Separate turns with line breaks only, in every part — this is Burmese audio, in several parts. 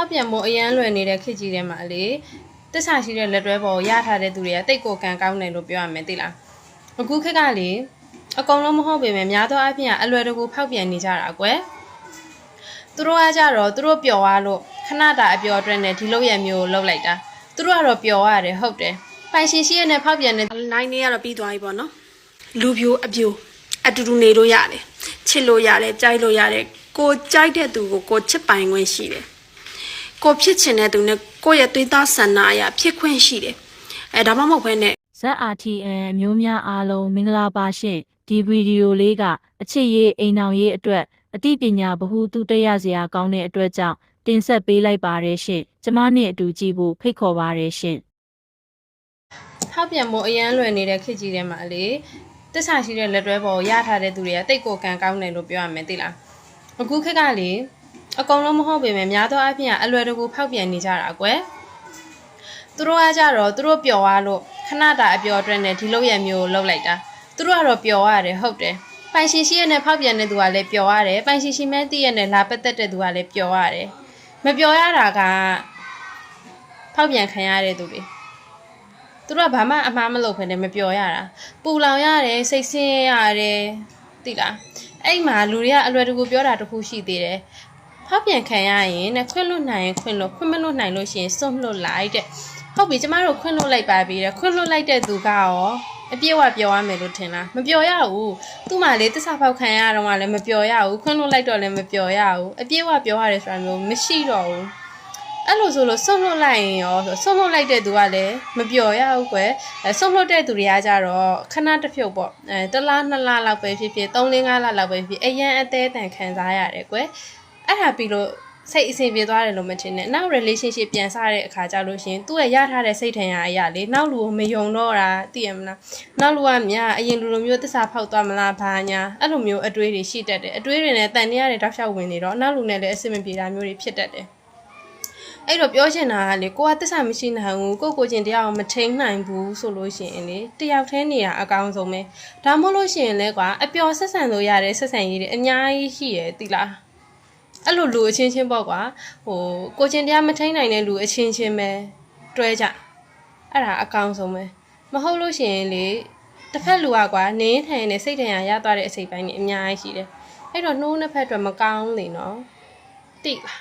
ထောက်ပြန်မှုအရန်လွယ်နေတဲ့ခေတ်ကြီးထဲမှာလေတစ္ဆာရှိတဲ့လက်တွဲပေါ်ကိုရထားတဲ့သူတွေကတိတ်ကိုကန်ကောင်းတယ်လို့ပြောရမယ်သိလားအခုခေတ်ကလေအကုန်လုံးမဟုတ်ပေမဲ့များသောအားဖြင့်ကအလွယ်တကူဖောက်ပြန်နေကြတာကွယ်သူတို့ကကြတော့သူတို့ပျော်သွားလို့ခဏတာအပျော်အတွက်နဲ့ဒီလိုရမျိုးကိုလှုပ်လိုက်တာသူတို့ကတော့ပျော်ရတယ်ဟုတ်တယ်ပိုင်ရှင်ရှိရတဲ့ဖောက်ပြန်တဲ့
နိုင်နေရတော့ပြီးသွားပြီပေါ့နော်လူပြိုအပြိုအတူတူနေလို့ရတယ်ချစ်လို့ရတယ်ကြိုက်လို့ရတယ်ကိုကြိုက်တဲ့သူကိုကိုချစ်ပိုင်ခွင့်ရှိတယ် ကိုဖြစ်ချင်တဲ့သူနဲ့ကိုရဲ့သွေးသားဆန္ဒအရာဖြစ်ခွင့်ရှိတယ်အဲဒါမှမဟုတ်ဘဲနဲ့
ZRTN အမျိုးများအားလုံးမင်္ဂလာပါရှင်ဒီဗီဒီယိုလေးကအချစ်ရေးအိမ်အောင်ရေးအတွက်အသိပညာဗဟုသုတရစရာကောင်းတဲ့အတွက်ကြောင့်တင်ဆက်ပေးလိုက်ပါရရှင်ကျမနဲ့အတူကြည့်ဖို့ဖိတ်ခေါ်ပါရရှင်
ထောက်ပြန်မှုအရန်လွယ်နေတဲ့ခေတ်ကြီးထဲမှာလေတစ္ဆာရှိတဲ့လက်တွဲပေါ်ကိုရထားတဲ့သူတွေကတိတ်ကိုကန်ကောင်းတယ်လို့ပြောရမယ်သိလားအခုခေတ်ကလေ အကုန်လုံးမဟုတ်ပေမဲ့များသောအားဖြင့်ကအလွယ်တကူဖောက်ပြန်နေကြတာကွယ်သူတို့ကကြတော့သူတို့ပျော်သွားလို့ခဏတာအပျော်အတွက်နဲ့ဒီလိုရမျိုးကိုလှုပ်လိုက်တာသူတို့ကတော့ပျော်ရတယ်ဟုတ်တယ်ပိုင်ရှင်ရှိရတဲ့ဖောက်ပြန်တဲ့သူကလည်းပျော်ရတယ်ပိုင်ရှင်ရှိမဲ့တည့်ရတဲ့လာပတ်သက်တဲ့သူကလည်းပျော်ရတယ်မပျော်ရတာကဖောက်ပြန်ခံရတဲ့သူတွေသူတို့ကဘာမှအမှားမလုပ်ဖ ೇನೆ မပြောရတာပူလောင်ရတယ်စိတ်ဆင်းရဲရတယ်သိလားအဲ့မှာလူတွေကအလွယ်တကူပြောတာတခုရှိသေးတယ် ဖောက်ပြန်ခံရရင်နဲ့ခွင့်လွတ်နိုင်ရင်ခွင့်လွတ်ခွင့်မလွတ်နိုင်လို့ရှိရင်စွန့်လွတ်လိုက်တဲ့ဟုတ်ပြီကျမတို့ခွင့်လွတ်လိုက်ပါပြီတဲ့ခွင့်လွတ်လိုက်တဲ့သူကရောအပြည့်အဝပြောရမယ်လို့ထင်လားမပြောရဘူးသူ့မှာလေတစ္ဆာဖောက်ခံရတော့ကလည်းမပြောရဘူးခွင့်လွတ်လိုက်တော့လည်းမပြောရဘူးအပြည့်အဝပြောရတယ်ဆိုတာမျိုးမရှိတော့ဘူးအဲ့လိုဆိုလို့ဆုံးလွတ်လိုက်ရင်ရောဆိုဆုံးလွတ်လိုက်တဲ့သူကလည်းမပျော်ရဘူးကွယ်အဲဆုံးလွတ်တဲ့သူတွေကကြတော့ခဏတစ်ဖြုတ်ပေါ့အဲတစ်လားနှစ်လားလောက်ပဲဖြစ်ဖြစ်၃လ၅လလောက်ပဲဖြစ်ဖြစ်အရန်အသေးအတန်ခံစားရတယ်ကွယ် အဲ့ဒါပြီးလို့စိတ်အဆင်ပြေသွားတယ်လို့မထင်နဲ့နောက် relationship ပြန်စတဲ့အခါကျလို့ရှရင်သူ့ရဲ့ရထားတဲ့စိတ်ထင်ရအရာလေနောက်လူကိုမယုံတော့တာသိရမလားနောက်လူကမြအရင်လူလိုမျိုးတစ္ဆာဖောက်သွားမလားဘာညာအဲ့လိုမျိုးအတွေးတွေရှိတတ်တယ်အတွေးတွေနဲ့တန်နေရတဲ့တောက်လျှောက်ဝင်နေတော့နောက်လူနဲ့လည်းအဆင်မပြေတာမျိုးတွေဖြစ်တတ်တယ်အဲ့တော့ပြောချင်တာကလေကိုကတစ္ဆာမရှိနိုင်ဘူးကိုကိုချင်းတရားကိုမထိန်နိုင်ဘူးဆိုလို့ရှိရင်လေတယောက်တည်းနေရအကောင်းဆုံးပဲဒါမှမဟုတ်လို့ရှိရင်လေကွာအပျော်ဆက်ဆံလို့ရတဲ့ဆက်ဆံရေးတွေအများကြီးရှိရယ်တိလား အဲ့လိုလူအချင်းချင်းပေါ့ကွာဟိုကိုချင်းတရားမထိန်နိုင်တဲ့လူအချင်းချင်းပဲတွဲကြအဲ့ဒါအကောင်းဆုံးပဲမဟုတ်လို့ရှိရင်လေတစ်ဖက်လူကကွာနင်းထိုင်နေစိတ်ထင်ရရသွားတဲ့အစိတ်ပိုင်းတွေအများကြီးရှိတယ်အဲ့တော့နှိုးနှစ်ဖက်အတွက်မကောင်းလေနော်တိလား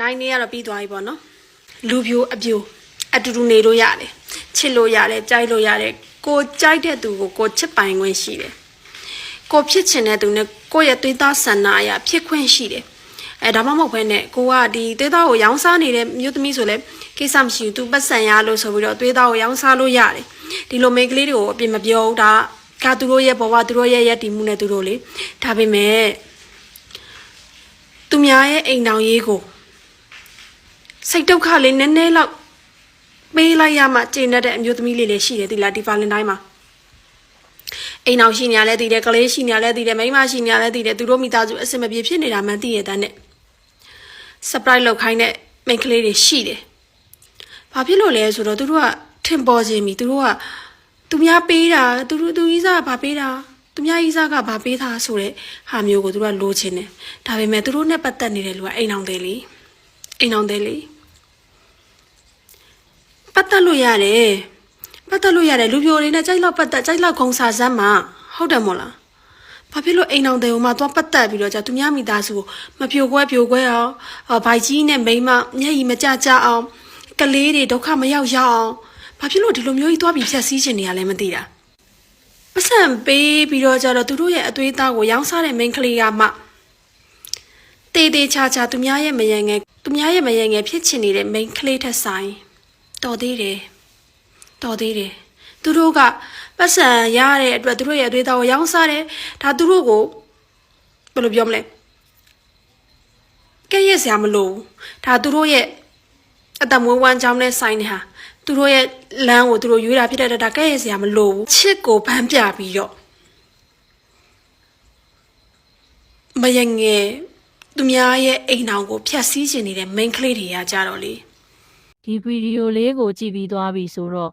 နိုင်နေရတော့ပြီးသွားပြီပေါ့နော်လူပြိုအပြိုအတူတူနေလို့ရတယ်ချစ်လို့ရတယ်ကြိုက်လို့ရတယ်ကိုကြိုက်တဲ့သူကိုကိုချစ်ပိုင်ခွင့်ရှိတယ် ကိုဖြစ်ချင်တဲ့သူနဲ့ကိုရဲ့သွေးသားဆန္ဒအရာဖြစ်ခွင့်ရှိတယ်အဲဒါမှမဟုတ်ဘဲနဲ့ကိုကဒီသွေးသားကိုရောင်းစားနေတဲ့မြို့သမီးဆိုလဲကိစ္စမရှိဘူးသူပတ်စံရလို့ဆိုပြီးတော့သွေးသားကိုရောင်းစားလို့ရတယ်ဒီလိုမိန်းကလေးတွေကိုအပြစ်မပြောဘူးဒါကသူတို့ရဲ့ဘဝသူတို့ရဲ့ယက်တီမှုနဲ့သူတို့လေဒါပေမဲ့သူများရဲ့အိမ်တောင်ရေးကိုစိတ်ဒုက္ခလေးနည်းနည်းလောက်ပေးလိုက်ရမှကျင့်တတ်တဲ့အမျိုးသမီးလေးလည်းရှိတယ်ဒီလားဒီဗာလန်တိုင်းမှာ အိမ်အောင်ရှိနေရလဲတည်တယ်ကလေးရှိနေရလဲတည်တယ်မိန်းမရှိနေရလဲတည်တယ်သူတို့မိသားစုအဆင်မပြေဖြစ်နေတာမှန်တည်ရတဲ့နဲ့ surprise လောက်ခိုင်းတဲ့မိန်းကလေးတွေရှိတယ်ဘာဖြစ်လို့လဲဆိုတော့သူတို့ကထင်ပေါ်ခြင်းပြီသူတို့ကသူများပေးတာသူတို့သူကြီးစားကဘာပေးတာသူများကြီးစားကဘာပေးတာဆိုတဲ့ဟာမျိုးကိုသူတို့ကလိုချင်တယ်ဒါပေမဲ့သူတို့နဲ့ပတ်သက်နေတဲ့လူကအိမ်အောင်တယ်လေအိမ်အောင်တယ်လေပတ်သက်လို့ရတယ် ပတ်သက်လို့ရတယ်လူပြိုတွေနဲ့ကြိုက်လောက်ပတ်သက်ကြိုက်လောက်ခုံစာစမ်းမှာဟုတ်တယ်မို့လားဘာဖြစ်လို့အိမ်အောင်တယ်ဟိုမှာသွားပတ်သက်ပြီးတော့じゃသူများမိသားစုကိုမပြိုကွဲပြိုကွဲအောင်အော်ဘိုက်ကြီးနဲ့မိန်းမမျက်ရည်မကြကြအောင်ကလေးတွေဒုက္ခမရောက်ရအောင်ဘာဖြစ်လို့ဒီလိုမျိုးကြီးသွားပြီးဖြတ်စည်းခြင်းနေရလဲမသိတာပတ်စံပေးပြီးတော့ကြတော့သူတို့ရဲ့အသွေးသားကိုရောင်းစားတဲ့မိန်းကလေးကမှတေးသေးချာချာသူများရဲ့မယံငယ်သူများရဲ့မယံငယ်ဖြစ်ချင်နေတဲ့ main ကလေးထက်ဆိုင်တော်သေးတယ် တော်သေးတယ်သူတို့ကပတ်စံရတဲ့အတွက်သူတို့ရဲ့အသွေးသားကိုရောင်းစားတယ်ဒါသူတို့ကိုဘယ်လိုပြောမလဲကဲ့ရဲ့စရာမလိုဘူးဒါသူတို့ရဲ့အတမွေးဝမ်းကြောင်းနဲ့ဆိုင်နေဟာသူတို့ရဲ့လမ်းကိုသူတို့ရွေးတာဖြစ်တဲ့အတွက်ဒါကဲ့ရဲ့စရာမလိုဘူးချစ်ကိုဗန်းပြပြီးတော့မယငယ်သူများရဲ့အိမ်အောင်ကိုဖျက်ဆီးခြင်းနေတဲ့ main ကလေးတွေကကြတော့လေ
ဒီဗီဒီယိုလေးကိုကြည့်ပြီးသွားပြီဆိုတော့